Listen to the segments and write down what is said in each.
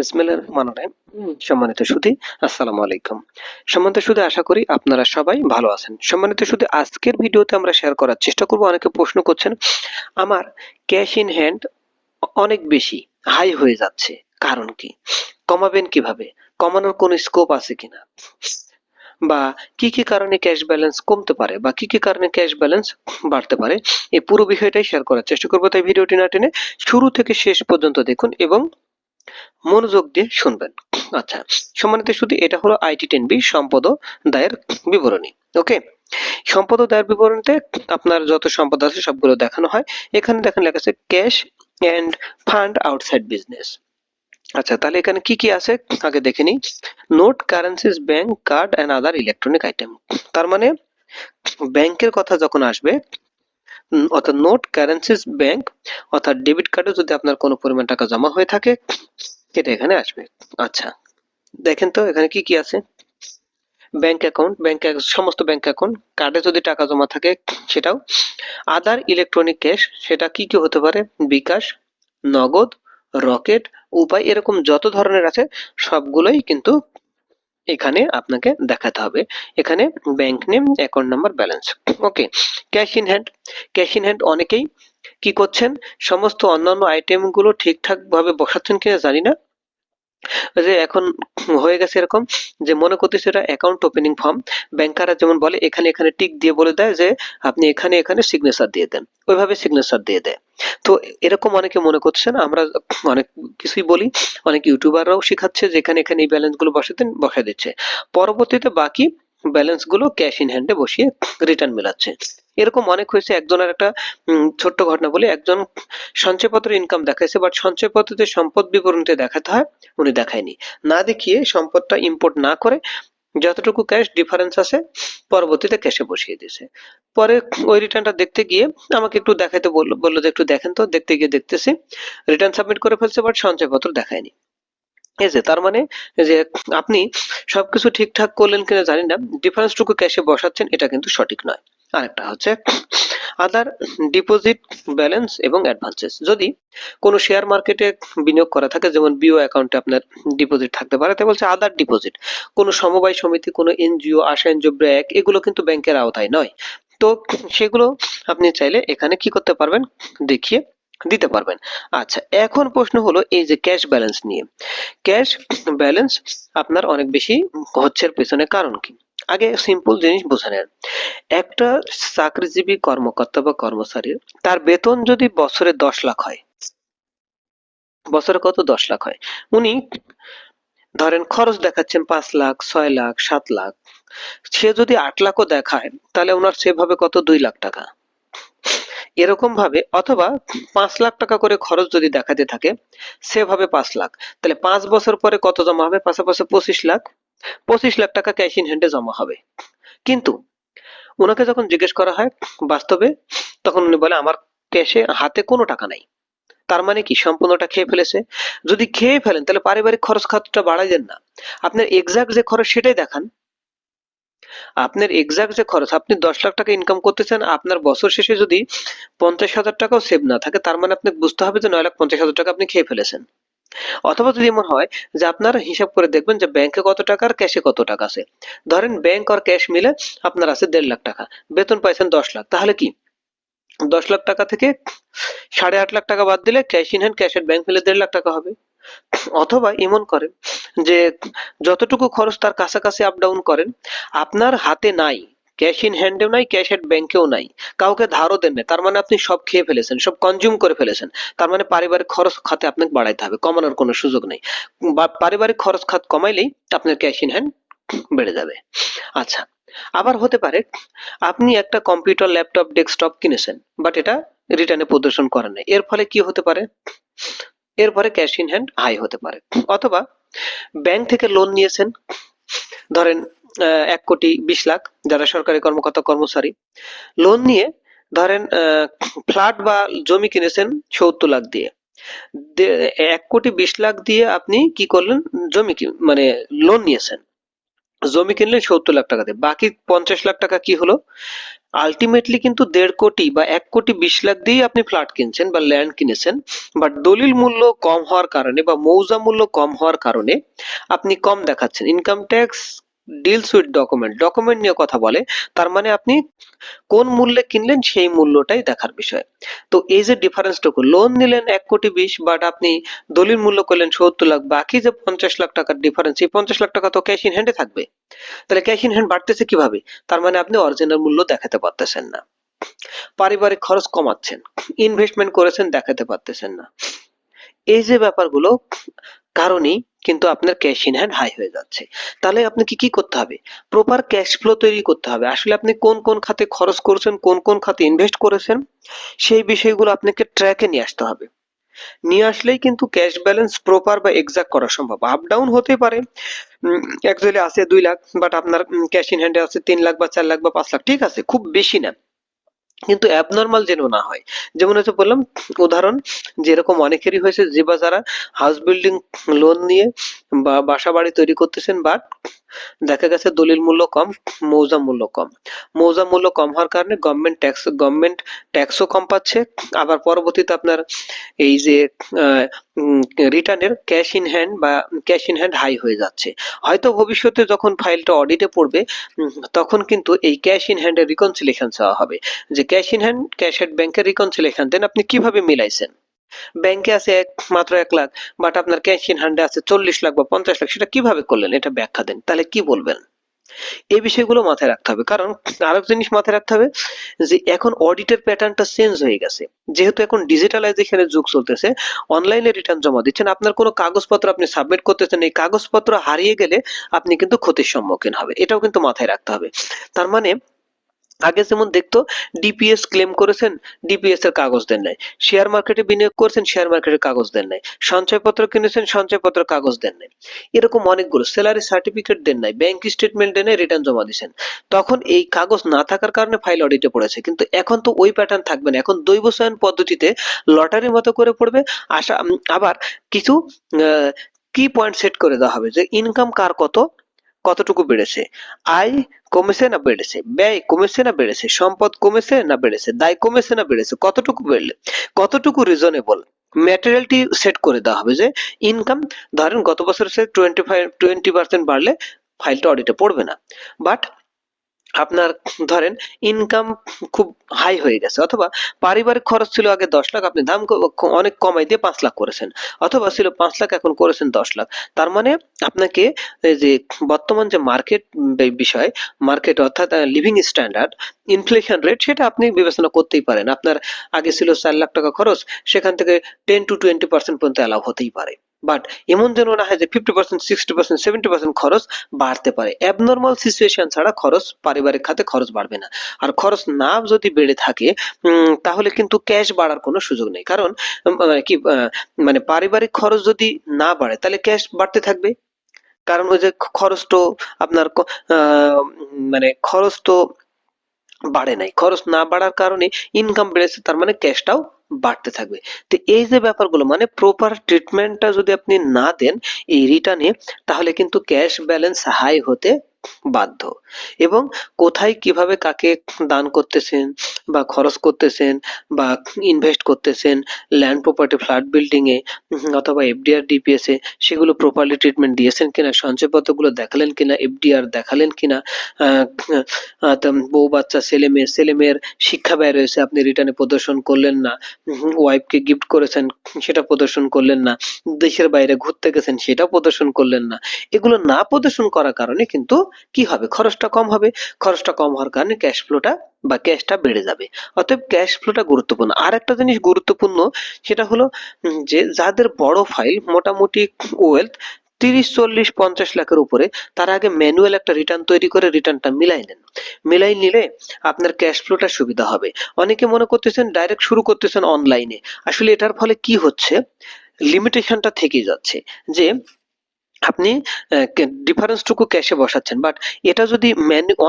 বিসমিল্লাহ রহমান রহিম। সম্মানিত সুধী আসসালামু আলাইকুম। সম্মানিত সুধী আশা করি আপনারা সবাই ভালো আছেন। সম্মানিত সুধী আজকের ভিডিওতে আমরা শেয়ার করার চেষ্টা করব। অনেকে প্রশ্ন করছেন আমার ক্যাশ ইন হ্যান্ড অনেক বেশি হাই হয়ে যাচ্ছে কারণ কি? কমাবেন কীভাবে? কমানোর কোনো স্কোপ আছে কিনা? বা কি কি কারণে ক্যাশ ব্যালেন্স কমতে পারে? বা কি কি কারণে ক্যাশ ব্যালেন্স বাড়তে পারে? এই পুরো বিষয়টাই শেয়ার করার চেষ্টা করব। তাই ভিডিওটি না টেনে শুরু থেকে শেষ পর্যন্ত দেখুন এবং মনোযোগ দিয়ে শুনবেন। আচ্ছা সম্মানিত শুধু এটা হলো আইটি টেন বি সম্পদ দায়ের বিবরণী, ওকে? সম্পদ দায়ের বিবরণীতে আপনার যত সম্পদ আছে সবগুলো দেখানো হয়। এখানে দেখেন লেখা আছে cash and fund outside business. আচ্ছা তাহলে এখানে কি কি আছে? আগে দেখে নিই। Note, currencies, bank, card and other electronic item. তার মানে ব্যাংকের কথা যখন আসবে অর্থাৎ নোট কারেন্সিস ব্যাংক অর্থাৎ ডেবিট কার্ডে যদি আপনার কোনো পরিমাণ টাকা জমা হয়ে থাকে, সেটা এখানে আসবে। আচ্ছা দেখেন তো এখানে কি কি আছে? ব্যাংক অ্যাকাউন্ট ব্যাংক সমস্ত ব্যাংক অ্যাকাউন্ট কার্ডে যদি টাকা জমা থাকে, সেটাও। আদার ইলেকট্রনিক ক্যাশ সেটা কি কি হতে পারে? বিকাশ, নগদ, রকেট, উপায়, এরকম যত ধরনের আছে, সবগুলোই কিন্তু এখানে আপনাকে দেখাতে হবে। এখানে bank name account number balance okay cash in hand cash in hand অনেকেই কি করছেন? সমস্ত অন্যান্য আইটেমগুলো ঠিকঠাক ভাবে বসাচ্ছেন কিনা জানি না। যে এখন হয়ে গেছে এরকম যে মনে করতেছে এটা অ্যাকাউন্ট ওপেনিং ফর্ম ব্যাংকাররা যেমন বলে, এখানে এখানে টিক দিয়ে বলে দেয় যে আপনি এখানে এখানে সিগনেচার দিয়ে দেন। ওইভাবে সিগনেচার দিয়ে দেয়। তো এরকম অনেকে মনে করছেন আমরা অনেক কিছুই বলি, অনেক ইউটিউবাররাও শেখাচ্ছে যে এখানে এখানে এই ব্যালেন্সগুলো বসাতে বসা দিচ্ছে। পরবর্তীতে বাকি ব্যালেন্সগুলো ক্যাশ ইন হ্যান্ডে বসিয়ে রিটার্ন মেলাচ্ছে। এরকম অনেক হয়েছে। একজনের একটা ছোট্ট ঘটনা বলি। একজন সঞ্চয়পত্র ইনকাম দেখাইছে বাট সঞ্চয়পত্রতে সম্পদ বিবরণীতে দেখাতে হয়, উনি দেখায়নি। না দেখিয়ে সম্পদটা ইম্পোর্ট না করে যতটুকু ক্যাশ ডিফারেন্স আছে, পরবর্তীতে ক্যাশে বসিয়ে দিয়েছে। পরে ওই রিটার্নটা দেখতে গিয়ে আমাকে একটু দেখাতে বলল বলল যে একটু দেখেন তো, দেখতে গিয়ে দেখতেছি। রিটার্ন সাবমিট করে ফেলছে বাট সঞ্চয়পত্র দেখায়নি। এই যে, তার মানে যে আপনি সবকিছু ঠিকঠাক করলেন কিনা জানি না। ডিফারেন্সটুকু ক্যাশে বসাচ্ছেন, এটা কিন্তু সঠিক নয়। আরেকটা হচ্ছে আদার ডিপোজিট ব্যালেন্স এবং অ্যাডভান্সেস যদি কোনো শেয়ার মার্কেটে বিনিয়োগ করা থাকে, যেমন বিও অ্যাকাউন্টে আপনার ডিপোজিট থাকতে পারে, তাই বলছে আদার ডিপোজিট কোনো সমবায় সমিতি, কোনো এনজিও আশা এনজিও ব্র্যাক, এগুলো কিন্তু ব্যাংকের আওতায় নয়। তো সেগুলো আপনি চাইলে এখানে কি করতে পারবেন? দেখিয়ে দিতে পারবেন। আচ্ছা এখন প্রশ্ন হলো এই যে ক্যাশ ব্যালেন্স নিয়ে। ক্যাশ ব্যালেন্স আপনার অনেক বেশি হচ্ছে পেছনে কারণ কি? আগে সিম্পল জিনিস বোঝা নেন। একটা চাকরিজীবী কর্মকর্তা বা কর্মচারীর তার বেতন যদি বছরে দশ লাখ হয়, বছরে কত দশ লাখ হয়? উনি ধরেন খরচ দেখাচ্ছেন পাঁচ লাখ, ছয় লাখ, সাত লাখ। সে যদি আট লাখও দেখায়, তাহলে ওনার সেভাবে কত? দুই লাখ টাকা। এরকম ভাবে, অথবা পাঁচ লাখ টাকা করে খরচ যদি দেখাতে থাকে, সেভাবে পাঁচ লাখ। তাহলে পাঁচ বছর পরে কত জমা হবে? পাশাপাশি পঁচিশ লাখ। পঁচিশ লাখ টাকা ক্যাশ ইন হ্যান্ডে জমা হবে। কিন্তু ওনাকে যখন জিজ্ঞেস করা হয় বাস্তবে, তখন উনি বলে, আমার ক্যাশে হাতে কোনো টাকা নাই। তার মানে কি? সম্পূর্ণটা খেয়ে ফেলেছে। যদি খেয়ে ফেলেন, তাহলে পারিবারিক খরচ খাতটা বাড়াই দেন না। আপনার এক্সাক্ট যে খরচ সেটাই দেখান। আপনার এক্সাক্ট যে খরচ, আপনি দশ লাখ টাকা ইনকাম করতেছেন আপনার বছর শেষে যদি পঞ্চাশ হাজার টাকাও সেভ না থাকে, তার মানে আপনাকে বুঝতে হবে যে নয় লাখ পঞ্চাশ হাজার টাকা আপনি খেয়ে ফেলেছেন। অথবা যদি এমন হয় যে আপনার হিসাব করে দেখবেন যে ব্যাংকে কত টাকা আর ক্যাশে কত টাকা আছে। ধরেন ব্যাংক আর ক্যাশ মিলে আপনার আছে দেড় লাখ টাকা, বেতন পাইছেন দশ লাখ। তাহলে কি? দশ লাখ টাকা থেকে সাড়ে আট লাখ টাকা বাদ দিলে ক্যাশ ইন হ্যান্ড ক্যাশ এর ব্যাংক মিলে দেড় লাখ টাকা হবে। অথবা এমন করেন যে যতটুকু খরচ তার কাছাকাছি আপ ডাউন করেন, আপনার হাতে নাই ক্যাশ ইন হ্যান্ডেও নাই, ক্যাশ এট ব্যাংকেও নাই। কাউকে ধারও দেন না তার মানে আপনি সব খেয়ে ফেলেছেন, সব কনজিউম করে ফেলেছেন। তার মানে পারিবারিক খরচ খাতে আপনাকে বাড়াইতে হবে, কমানোর কোনো সুযোগ নেই। পারিবারিক খরচ খাত কমাইলেই আপনার ক্যাশ ইন হ্যান্ড বেড়ে যাবে। আচ্ছা আবার হতে পারে, আপনি একটা কম্পিউটার ল্যাপটপ ডেস্কটপ কিনেছেন বাট এটা রিটার্নে প্রদর্শন করেন নাই। এর ফলে কি হতে পারে? এর পরে ক্যাশ ইন হ্যান্ড হাই হতে পারে। অথবা ব্যাংক থেকে লোন নিয়েছেন। ধরেন এক কোটি বিশ লাখ যারা সরকারি কর্মকর্তা কর্মচারী। লোন নিয়ে, ধরেন ফ্ল্যাট বা জমি কিনেছেন সত্তর লাখ দিয়ে। এক কোটি বিশ লাখ দিয়ে আপনি কি করলেন? জমি মানে লোন নিয়েছেন। জমি কিনলেন সত্তর লাখ টাকা দিয়ে। বাকি পঞ্চাশ লাখ টাকা কি হলো? আলটিমেটলি কিন্তু দেড় কোটি বা এক কোটি বিশ লাখ দিয়ে আপনি ফ্ল্যাট কিনছেন বা ল্যান্ড কিনেছেন। বাট দলিল মূল্য কম হওয়ার কারণে বা মৌজা মূল্য কম হওয়ার কারণে আপনি কম দেখাচ্ছেন। Income tax deals with document document নিয়ে কথা বলে, তার মানে আপনি কোন মূল্যে কিনলেন সেই মূল্যটাই দেখার বিষয়। তো এই যে ডিফারেন্সটুকু লোন নিলেন এক কোটি বিশ বাট আপনি দলিল মূল্য করলেন সত্তর লাখ, বাকি যে পঞ্চাশ লাখ টাকার ডিফারেন্স এই পঞ্চাশ লাখ টাকা তো ক্যাশ ইন হ্যান্ডে থাকবে। তাহলে ক্যাশ ইন হ্যান্ড বাড়তেছে কীভাবে? তার মানে আপনি অরিজিনাল মূল্য দেখাতে পারতেছেন না। পারিবারিক খরচ কমাচ্ছেন ইনভেস্টমেন্ট করেছেন দেখাতে পারতেছেন না। এই যে ব্যাপারগুলো, কারণেই কিন্তু আপনার ক্যাশ ইন হ্যান্ড হাই হয়ে যাচ্ছে। তাহলে আপনাকে কি করতে হবে? প্রপার ক্যাশ ফ্লো তৈরি করতে হবে। আসলে আপনি কোন কোন খাতে খরচ করেছেন, কোন কোন খাতে ইনভেস্ট করেছেন, সেই বিষয়গুলো আপনাকে ট্র্যাকে নিয়ে আসতে হবে। নিয়ে আসলেই কিন্তু ক্যাশ ব্যালেন্স প্রপার বা এক্সাক্ট করা সম্ভব। আপ ডাউন হতে পারে। অ্যাকচুয়ালি আছে দুই লাখ বাট আপনার ক্যাশ ইন হ্যান্ডে আছে তিন লাখ বা চার লাখ বা পাঁচ লাখ। ঠিক আছে, খুব বেশি না। কিন্তু অ্যাবনর্মাল যেন না হয়। যেমন হচ্ছে বললাম, উদাহরণ, যেরকম অনেকেরই হয়েছে, যে বা যারা হাউস বিল্ডিং লোন নিয়ে বা বাসা বাড়ি তৈরি করতেছেন বাট দেখা গেছে দলিল মূল্য কম, মৌজা মূল্য কম। মৌজা মূল্য কম হওয়ার কারণে গভর্নমেন্ট ট্যাক্স গভর্নমেন্ট ট্যাক্সও কম পাচ্ছে। আবার পরবর্তীতে আপনার এই যে রিটার্নের ক্যাশ ইন হ্যান্ড বা ক্যাশ ইন হ্যান্ড হাই হয়ে যাচ্ছে। হয়তো ভবিষ্যতে যখন ফাইলটা অডিটে পড়বে তখন কিন্তু এই ক্যাশ ইন হ্যান্ডের রিকনসিলেশন চাওয়া হবে। যে cash in hand cash at ব্যাংকের রিকনসিলেশন দেন আপনি কীভাবে মিলাইছেন? ব্যাংকে আছে এক, মাত্র এক লাখ বাট আপনার ক্যাশ ইন হ্যান্ডে আছে চল্লিশ লাখ বা পঞ্চাশ লাখ, সেটা কীভাবে করলেন? এটা ব্যাখ্যা দেন। তাহলে কি বলবেন? এই বিষয়গুলো মাথায় রাখতে হবে। কারণ আরেক জিনিস মাথায় রাখতে হবে যে এখন অডিটের প্যাটার্নটা চেঞ্জ হয়ে গেছে। যেহেতু এখন ডিজিটালাইজেশনের যুগ চলতেছে অনলাইনে রিটার্ন জমা দিচ্ছেন, আপনার কোনো কাগজপত্র আপনি সাবমিট করতেছেন, এই কাগজপত্র হারিয়ে গেলে আপনি কিন্তু ক্ষতির সম্মুখীন হবে এটাও কিন্তু মাথায় রাখতে হবে। তার মানে আগে যেমন দেখতো ডিপিএস ক্লেম করেছেন ডিপিএস এর কাগজ দেন নাই। শেয়ার মার্কেটে বিনিয়োগ করেছেন শেয়ার মার্কেটের কাগজ দেন নাই। সঞ্চয়পত্র কিনেছেন সঞ্চয়পত্র কাগজ দেন নাই। এরকম অনেকগুলো স্যালারি সার্টিফিকেট দেন নাই ব্যাংক স্টেটমেন্ট দেন নাই রিটার্ন জমা দিয়েছেন। তখন এই কাগজ না থাকার কারণে ফাইল অডিটে পড়েছে। কিন্তু এখন তো ওই প্যাটার্ন থাকবে না। এখন দৈবসায়ন পদ্ধতিতে লটারির মতো করে পড়বে। আশা আবার কিছু কি পয়েন্ট সেট করে দেওয়া হবে যে ইনকাম কার কত কতটুকু বেড়েছে? আয় কমেছে না বেড়েছে? ব্যয় কমেছে না বেড়েছে? সম্পদ কমেছে না বেড়েছে? দায় কমেছে না বেড়েছে? কতটুকু বেড়লে কতটুকু রিজনেবল ম্যাটেরিয়ালটি সেট করে দেওয়া হবে যে ইনকাম ধরেন গত বছরের সে টোয়েন্টি ফাইভ টোয়েন্টি পার্সেন্ট বাড়লে ফাইলটা অডিটে পড়বে না। বাট আপনার ধরেন ইনকাম খুব হাই হয়ে গেছে অথবা পারিবারিক খরচ ছিল আগে দশ লাখ, আপনি দাম অনেক কমাই দিয়ে পাঁচ লাখ করেছেন। অথবা ছিল পাঁচ লাখ, এখন করেছেন দশ লাখ। তার মানে আপনাকে যে বর্তমান যে মার্কেট বিষয় মার্কেট অর্থাৎ লিভিং স্ট্যান্ডার্ড ইনফ্লেশন রেট সেটা আপনি বিবেচনা করতেই পারেন। আপনার আগে ছিল চার লাখ টাকা খরচ, সেখান থেকে টেন টু টোয়েন্টি পার্সেন্ট পর্যন্ত অ্যালাউ হতেই পারে। বাট এমন যেন না হয় যে fifty percent sixty percent seventy percent খরচ বাড়তে পারে। অ্যাবনর্মাল সিচুয়েশন ছাড়া খরচ পারিবারিক খাতে খরচ বাড়বে না। আর খরচ না যদি বেড়ে থাকে তাহলে কিন্তু ক্যাশ বাড়ার কোনো সুযোগ নেই। কারণ কি আহ, মানে পারিবারিক খরচ যদি না বাড়ে তাহলে ক্যাশ বাড়তে থাকবে। কারণ ওই যে খরচ তো আপনার মানে খরচ তো বাড়ে নাই। খরচ না বাড়ার কারণে ইনকাম বেড়েছে তার মানে ক্যাশটাও বাড়তে থাকবে। তো এই যে ব্যাপারগুলো মানে প্রপার ট্রিটমেন্টটা যদি আপনি না দেন এই রিটার্নে তাহলে কিন্তু ক্যাশ ব্যালেন্স হাই হতে বাধ্য। এবং কোথায় কীভাবে কাকে দান করতেছেন বা খরচ করতেছেন বা ইনভেস্ট করতেছেন ল্যান্ড প্রপার্টি ফ্ল্যাট বিল্ডিং এ অথবা এফডিআর ডিপিএস সেগুলো প্রপারলি ট্রিটমেন্ট দিয়েছেন কিনা সঞ্চয়পত্রগুলো দেখালেন কিনা এফডিআর দেখালেন কিনা বউ, বাচ্চা, ছেলে মেয়ে, ছেলে মেয়ের শিক্ষা ব্যয় রয়েছে, আপনি রিটার্নে প্রদর্শন করলেন না ওয়াইফকে গিফট করেছেন, সেটা প্রদর্শন করলেন না, দেশের বাইরে ঘুরতে গেছেন সেটা প্রদর্শন করলেন না। এগুলো না প্রদর্শন করার কারণে কিন্তু কি হবে? খরচটা কম হবে। খরচটা কম হওয়ার কারণে ক্যাশ ফ্লোটা বা ক্যাশটা বেড়ে যাবে। অতএব ক্যাশ ফ্লোটা গুরুত্বপূর্ণ। আর একটা জিনিস গুরুত্বপূর্ণ, সেটা হলো যে যাদের বড় ফাইল মোটামুটি ওয়েলথ তিরিশ, চল্লিশ, পঞ্চাশ লাখের উপরে, তার আগে ম্যানুয়াল একটা রিটার্ন তৈরি করে রিটার্নটা মিলাই নেন। মিলাই নিলে আপনার ক্যাশ ফ্লোটা সুবিধা হবে। অনেকে মনে করতেছেন ডাইরেক্ট শুরু করতেছেন অনলাইনে আসলে এটার ফলে কি হচ্ছে? লিমিটেশনটা থেকে যাচ্ছে। যে আপনি ডিফারেন্সটুকু ক্যাশে বসাচ্ছেন বাট এটা যদি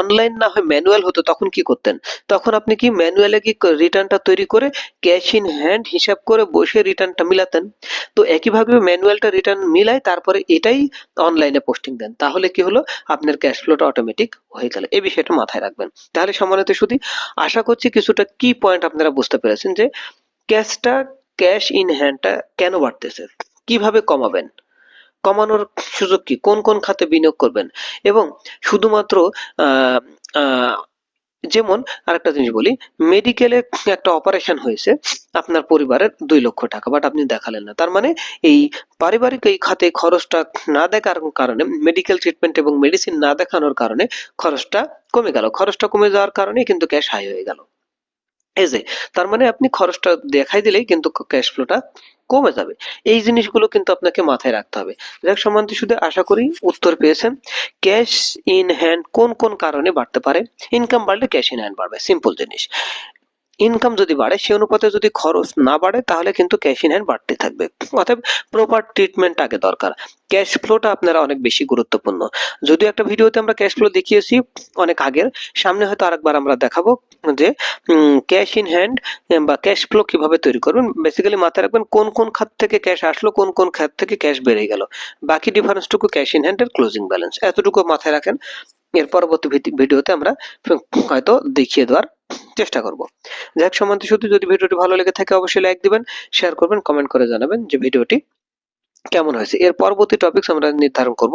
অনলাইন না হয় ম্যানুয়াল হতো, তখন কি করতেন? তখন আপনি কি ম্যানুয়ালে কি রিটার্নটা তৈরি করে ক্যাশ ইন হ্যান্ড হিসাব করে বসে রিটার্নটা মিলাতেন? তো একইভাবে ম্যানুয়ালটা রিটার্ন মিলাই তারপরে এটাই অনলাইনে পোস্টিং দেন। তাহলে কি হলো? আপনার ক্যাশ ফ্লোটা অটোমেটিক হয়ে গেল। এই বিষয়টা মাথায় রাখবেন। তাহলে সম্মানিত শুধু আশা করছি কিছুটা কি পয়েন্ট আপনারা বুঝতে পেরেছেন যে ক্যাশটা ক্যাশ ইন হ্যান্ডটা কেন বাড়তেছে? কীভাবে কমাবেন? কমানোর সুযোগ কি? কোন কোন খাতে বিনিয়োগ করবেন? এবং শুধুমাত্র যেমন আরেকটা জিনিস বলি মেডিকেলে একটা অপারেশন হয়েছে আপনার পরিবারের দুই লক্ষ টাকা বাট আপনি দেখালেন না। তার মানে এই পারিবারিক এই খাতে খরচটা না দেখার কারণে মেডিকেল ট্রিটমেন্ট এবং মেডিসিন না দেখানোর কারণে খরচটা কমে গেল। খরচটা কমে যাওয়ার কারণে কিন্তু ক্যাশ হাই হয়ে গেল। এই যে, তার মানে আপনি খরচটা দেখাই দিলেই কিন্তু ক্যাশ ফ্লোটা কমে যাবে। এই জিনিসগুলো কিন্তু আপনাকে মাথায় রাখতে হবে। যাক সম্বন্ধে শুধু আশা করি উত্তর পেয়েছেন। ক্যাশ ইন হ্যান্ড কোন কোন কারণে বাড়তে পারে? ইনকাম বাড়লে ক্যাশ ইন হ্যান্ড বাড়বে। সিম্পল জিনিস। ইনকাম যদি বাড়ে, সে অনুপাতে যদি খরচ না বাড়ে, তাহলে কিন্তু ক্যাশ ইন হ্যান্ড বাড়তে থাকবে। অর্থাৎ প্রপার ট্রিটমেন্ট আগে দরকার। ক্যাশ ফ্লোটা আপনারা অনেক বেশি গুরুত্বপূর্ণ। যদিও একটা ভিডিওতে আমরা ক্যাশ ফ্লো দেখিয়েছি অনেক আগের, সামনে হয়তো আরেকবার আমরা দেখাবো। যে ক্যাশ ইন হ্যান্ড বা ক্যাশ ফ্লো কীভাবে তৈরি করবেন? বেসিক্যালি মাথায় রাখবেন কোন কোন খাত থেকে ক্যাশ আসলো, কোন কোন খাত থেকে ক্যাশ বেড়ে গেল। বাকি ডিফারেন্সটুকু ক্যাশ ইন হ্যান্ড এর ক্লোজিং ব্যালেন্স এতটুকু মাথায় রাখেন। এর পরবর্তী ভিডি- ভিডিওতে আমরা হয়তো দেখিয়ে দেওয়ার চেষ্টা করব। যাক সমান্ত শুধু যদি ভিডিওটি ভালো লেগে থাকে, অবশ্যই লাইক দিবেন শেয়ার করবেন কমেন্ট করে জানাবেন যে ভিডিওটি কেমন হয়েছে? এর পরবর্তী টপিকস আমরা নির্ধারণ করব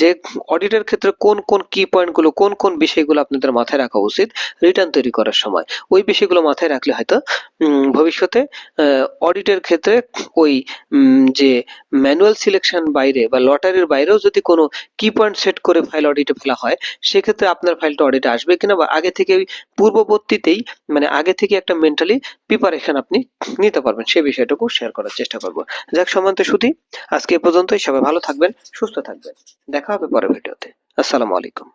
যে অডিটের ক্ষেত্রে কোন কোন কি পয়েন্টগুলো কোন কোন বিষয়গুলো আপনাদের মাথায় রাখা উচিত রিটার্ন তৈরি করার সময়। ওই বিষয়গুলো মাথায় রাখলে হয়তো ভবিষ্যতে অডিটের ক্ষেত্রে ওই যে ম্যানুয়াল সিলেকশন বাইরে বা লটারির বাইরেও যদি কোনো কি পয়েন্ট সেট করে ফাইল অডিটে ফেলা হয়, সেক্ষেত্রে আপনার ফাইলটা অডিটে আসবে কিনা বা আগে থেকে পূর্ববর্তীতেই মানে আগে থেকে একটা মেন্টালি প্রিপারেশন আপনি নিতে পারবেন। সেই বিষয়টুকু শেয়ার করার চেষ্টা করব। যাক, সমান্ত শুধু আজকে এ পর্যন্তই। সবাই ভালো থাকবেন সুস্থ থাকবেন। দেখা হবে পরের ভিডিওতে। আসসালামু আলাইকুম।